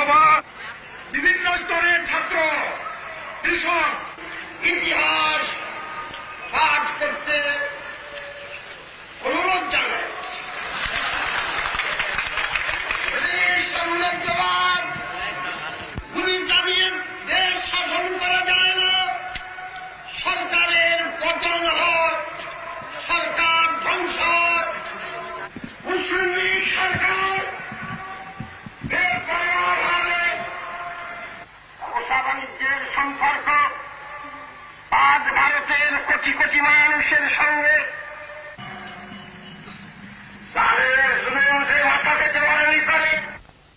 সভা বিভিন্ন স্তরের ছাত্র কৃষক সম্পর্ক। আজ ভারতের কোটি কোটি মানুষের সঙ্গে